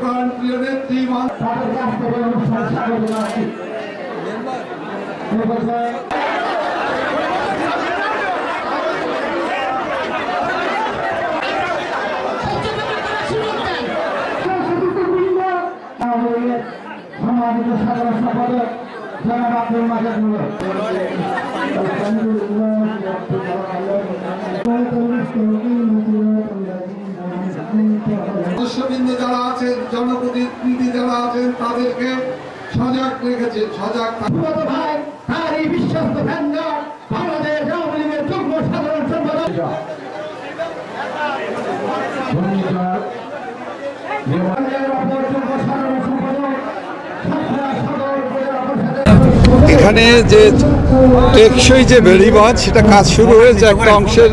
প্রাণ প্রিয় নেত্রী স্বাগত জানাচ্ছি এই পর্যায়ে সম্মানিত সাধারণ সম্পাদক জনাব আব্দুল মাজাদ সদস্যবৃন্দ যারা আছেন জনপ্রতিনিধি যারা আছেন তাদেরকে সজাগ রেখেছেন সজাগ ভাই তার এই বিশ্বস্ত ভ্যান্ডার বাংলাদেশ আওয়ামী লীগের যুগ্ম সাধারণ সম্পাদক। এখানে যে টেকসই যে বেড়িবাঁধ সেটা কাজ শুরু হয়েছে একটা অংশের